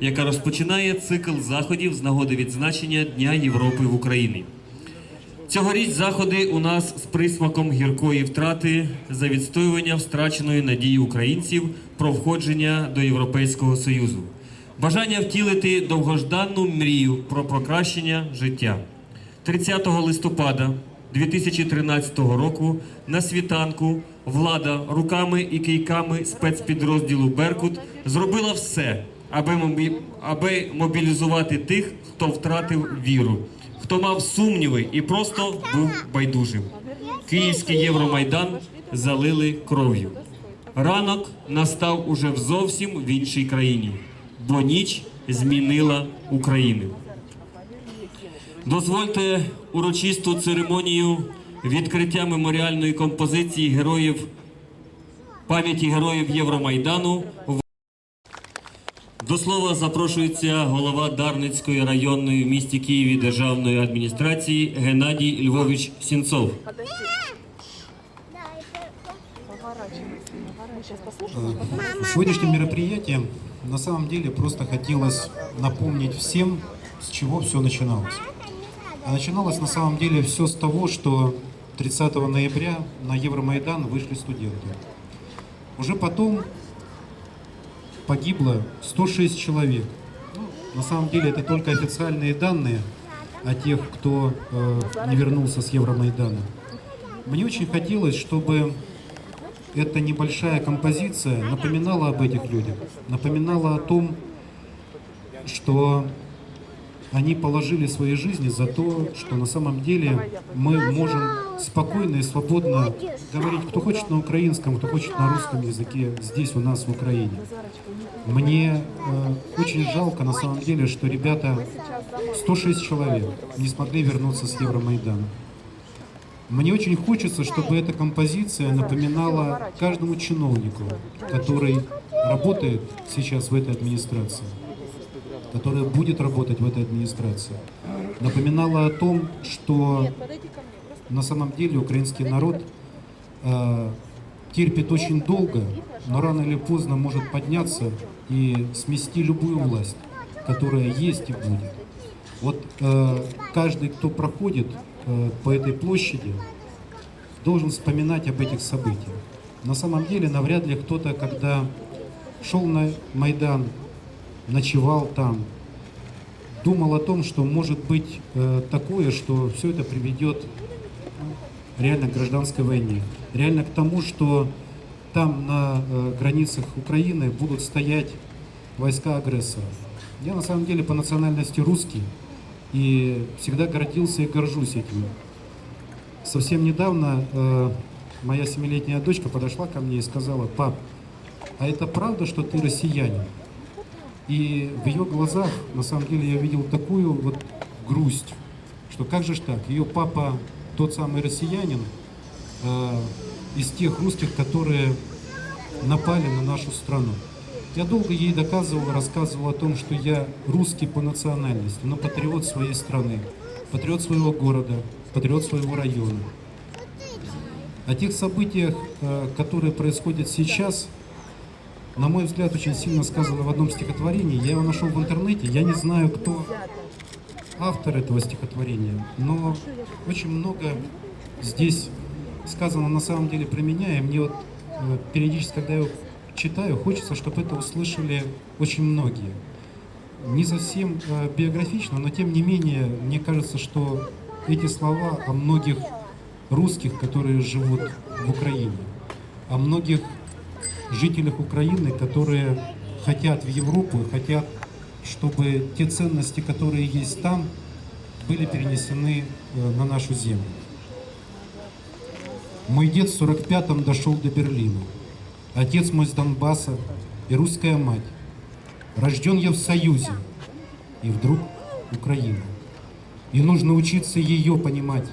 яка розпочинає цикл заходів з нагоди відзначення Дня Європи в Україні. Цьогоріч заходи у нас з присмаком гіркої втрати за відстоювання втраченої надії українців про входження до Європейського Союзу, бажання втілити довгожданну мрію про покращення життя. 30 листопада 2013 року на світанку влада руками і кийками спецпідрозділу Беркут зробила все, аби мобі- аби мобілізувати тих, хто втратив віру, хто мав сумніви і просто був байдужим. Київський Євромайдан залили кров'ю. Ранок настав уже зовсім в іншій країні, бо ніч змінила Україну. Дозвольте урочисту церемонію відкриття меморіальної композиції героїв пам'яті героїв Євромайдану. До слова запрошується голова Дарницької районної в місті Києві державної адміністрації Геннадій Львович Сінцов. Сегодняшним мероприятием на самом деле просто хотелось напомнить всем, с чего все начиналось. А начиналось на самом деле все с того, что 30 ноября на Евромайдан вышли студенты. Уже потом погибло 106 человек. Ну, на самом деле это только официальные данные о тех, кто э, не вернулся с Евромайдана. Мне очень хотелось, чтобы эта небольшая композиция напоминала об этих людях, напоминала о том, что они положили свои жизни за то, что на самом деле мы можем спокойно и свободно говорить, кто хочет на украинском, кто хочет на русском языке здесь у нас в Украине. Мне э, очень жалко на самом деле, что ребята, 106 человек, не смогли вернуться с Евромайдана. Мне очень хочется, чтобы эта композиция напоминала каждому чиновнику, который работает сейчас в этой администрации, который будет работать в этой администрации, напоминала о том, что на самом деле украинский народ э, терпит очень долго, но рано или поздно может подняться и смести любую власть, которая есть и будет. Вот э, каждый, кто проходит э, по этой площади, должен вспоминать об этих событиях. На самом деле, навряд ли кто-то, когда шел на Майдан, ночевал там, думал о том, что может быть э, такое, что все это приведет ну, реально к гражданской войне. Реально к тому, что там на э, границах Украины будут стоять войска агрессора. Я на самом деле по национальности русский и всегда гордился и горжусь этим. Совсем недавно э, моя семилетняя дочка подошла ко мне и сказала, пап, а это правда, что ты россиянин? И в ее глазах, на самом деле, я видел такую вот грусть, что как же ж так, ее папа тот самый россиянин э, из тех русских, которые напали на нашу страну. Я долго ей доказывал, рассказывал о том, что я русский по национальности, но патриот своей страны, патриот своего города, патриот своего района. О тех событиях, э, которые происходят сейчас, на мой взгляд, очень сильно сказано в одном стихотворении. Я его нашел в интернете, я не знаю, кто автор этого стихотворения, но очень много здесь сказано на самом деле про меня, и мне вот э, периодически, когда я его читаю, хочется, чтобы это услышали очень многие. Не совсем э, биографично, но тем не менее, мне кажется, что эти слова о многих русских, которые живут в Украине, о многих жителях Украины, которые хотят в Европу хотят, чтобы те ценности, которые есть там, были перенесены э, на нашу землю. Мой дед в 45-м дошел до Берлина. Отец мой с Донбасса и русская мать. Рожден я в Союзе. И вдруг Украина. И нужно учиться ее понимать.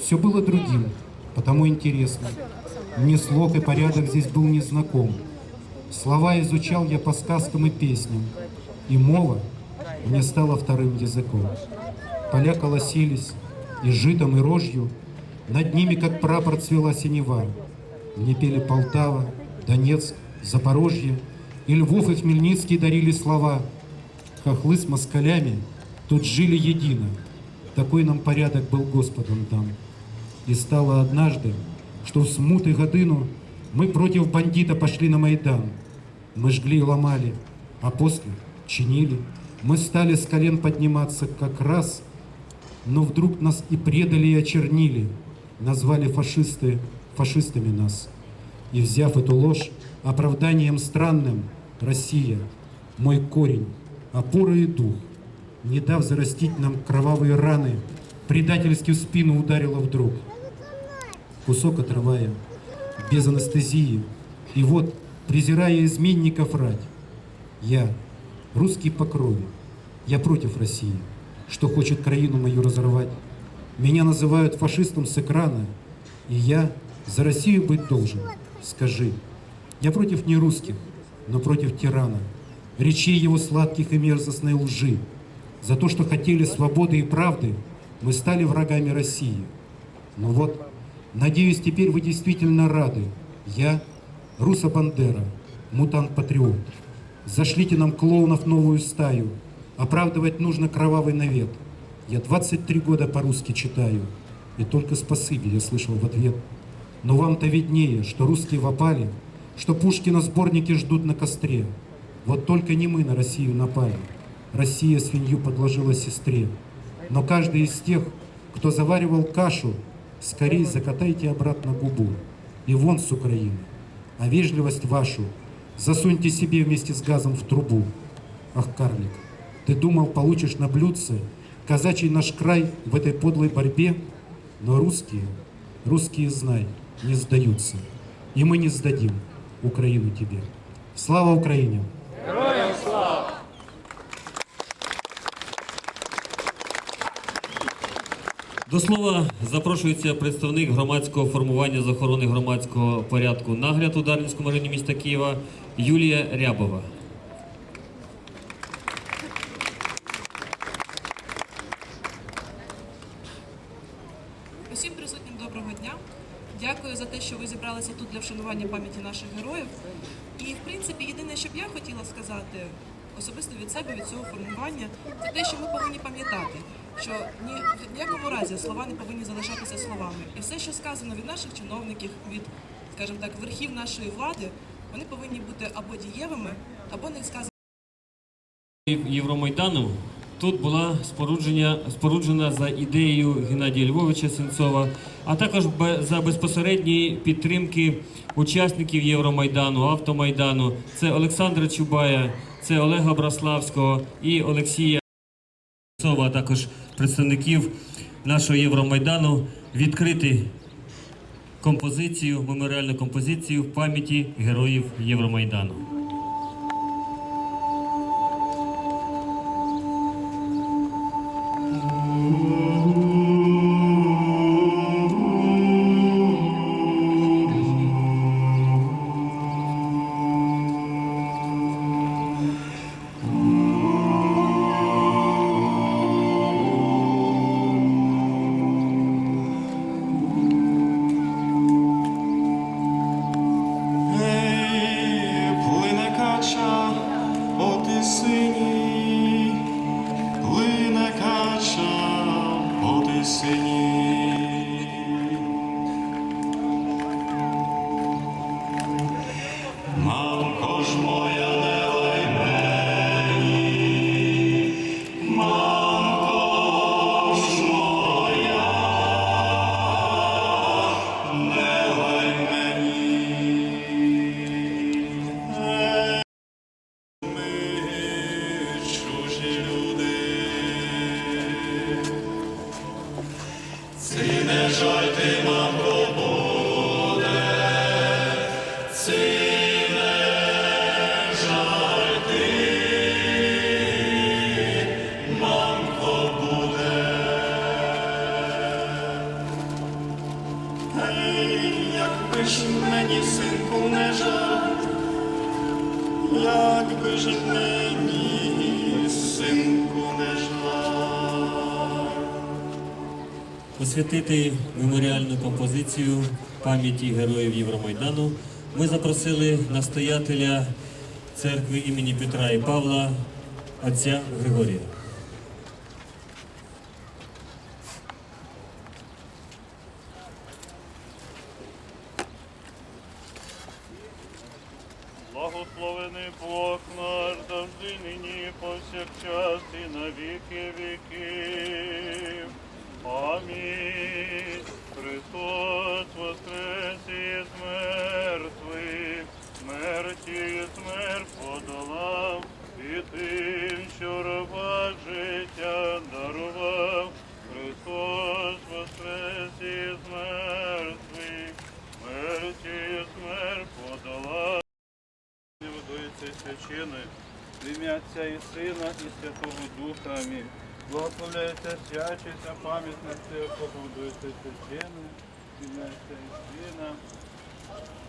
Все было другим, потому интересно. Мне слог и порядок здесь был незнаком. Слова изучал я по сказкам и песням. И мова мне стала вторым языком. Поля колосились и житом, и рожью. Над ними, как прапор, цвела синева. Мне пели Полтава, Донецк, Запорожье. И Львов и Хмельницкий дарили слова. хохлы с москалями тут жили едино. Такой нам порядок был Господом дан. И стало однажды, что в смуты годину мы против бандита пошли на Майдан. Мы жгли и ломали, а после чинили. Мы стали с колен подниматься как раз, но вдруг нас и предали, и очернили. Назвали фашисты фашистами нас. И взяв эту ложь оправданием странным, Россия, мой корень, опора и дух, не дав зарастить нам кровавые раны, предательски в спину ударила вдруг. Кусок отрывая, без анестезии, и вот, презирая изменников рать, я, русский по крови, я против России, что хочет краину мою разорвать. Меня называют фашистом с экрана, и я за Россию быть должен. Скажи, я против не русских, но против тирана, речей его сладких и мерзостной лжи. За то, что хотели свободы и правды, мы стали врагами России. Но вот, надеюсь, теперь вы действительно рады. Я, Руса Бандера, мутант-патриот. Зашлите нам клоунов новую стаю. Оправдывать нужно кровавый навет. Я 23 года по-русски читаю. И только спасибо я слышал в ответ. Но вам-то виднее, что русские в опале, что Пушкина сборники ждут на костре. Вот только не мы на Россию напали. Россия свинью подложила сестре. Но каждый из тех, кто заваривал кашу, скорей закатайте обратно губу. И вон с Украины. А вежливость вашу засуньте себе вместе с газом в трубу. Ах, карлик, ты думал, получишь на блюдце казачий наш край в этой подлой борьбе? Но русские, русские, знай, не сдаются. И мы не сдадим Украину тебе. Слава Украине! До слова запрошується представник громадського формування з охорони громадського порядку нагляд у Дарницькому районі міста Києва Юлія Рябова. Усім присутнім доброго дня. Дякую за те, що ви зібралися тут для вшанування пам'яті наших героїв. І, в принципі, єдине, що б я хотіла сказати особисто від себе, від цього формування, це те, що ми повинні пам'ятати, що ні в ніякому разі слова не повинні залишатися словами. І все, що сказано від наших чиновників, від, скажімо так, верхів нашої влади, вони повинні бути або дієвими, або не сказано. Євромайдану тут була спорудження, споруджена за ідеєю Геннадія Львовича Сенцова, а також за безпосередньої підтримки учасників Євромайдану, Автомайдану. Це Олександра Чубая, це Олега Браславського і Олексія Сенцова, також представників нашого Євромайдану відкрити композицію, меморіальну композицію в пам'яті героїв Євромайдану. Освятити меморіальну композицію пам'яті героїв Євромайдану ми запросили настоятеля церкви імені Петра і Павла отця Григорія. Воскрес із мертвих, смерті смерть подолав, і тим, що раба життя дарував. Христос воскрес із мертвих, смерті смерть подолав. Водується священною, в ім'я Отця і Сина, і Святого Духа. Амінь. Благословляється свячиться, пам'ятник якого будується священною, в ім'я Отця і Сина,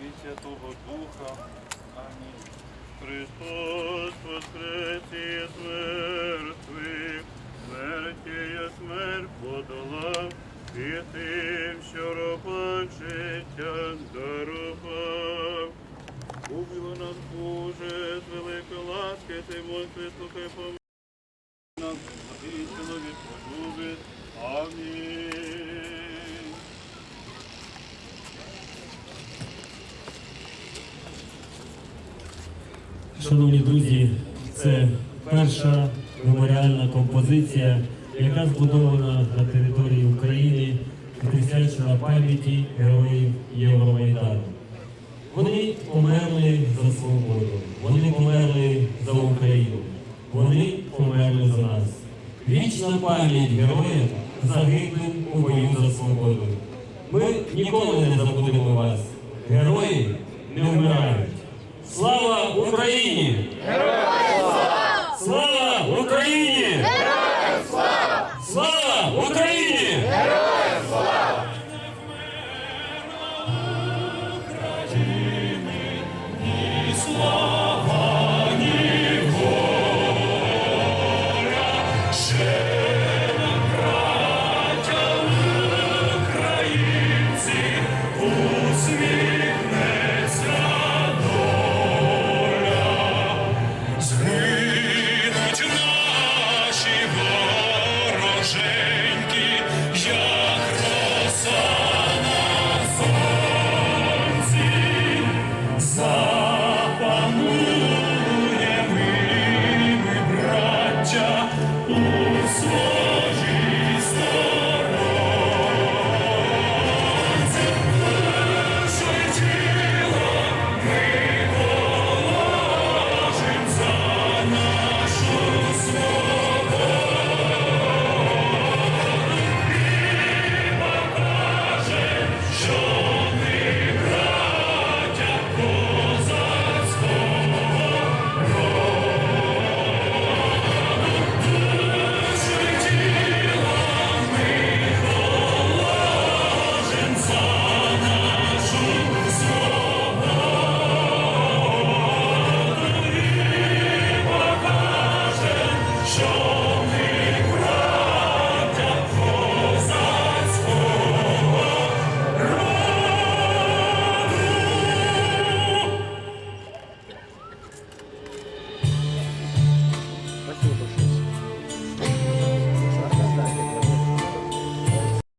і Святого Духа. Амінь. Христос воскрес із мертвих, смерті є смерть подолав, і тим, що робить життя дарував. Убило нас, Боже, з великої ласки, ти мой вислухай помилуй нас, і чоловік полюбить. Амінь. Шановні друзі, це перша меморіальна композиція, яка збудована на території України і присвячена пам'яті героїв Євромайдану. Вони померли за свободу, вони померли за Україну, вони померли за нас. Вічна пам'ять героям загиблим у бою за свободу. Ми ніколи не забудемо вас. Герої не вмирають. Слава Україні! Героям